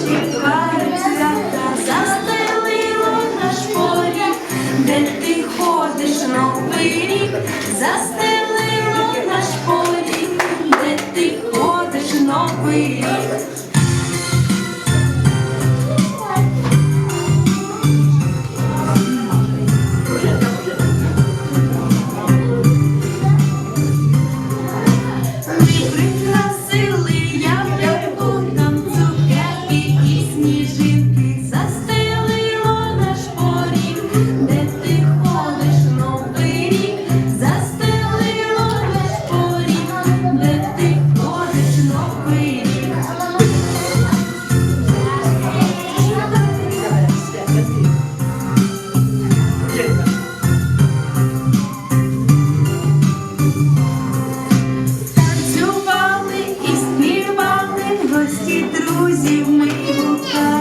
Світкаються, застелило наш полі, де ти ходиш новий рік, застелило наш полі, де ти ходиш новий рік. щасті друзів ми гукаємо.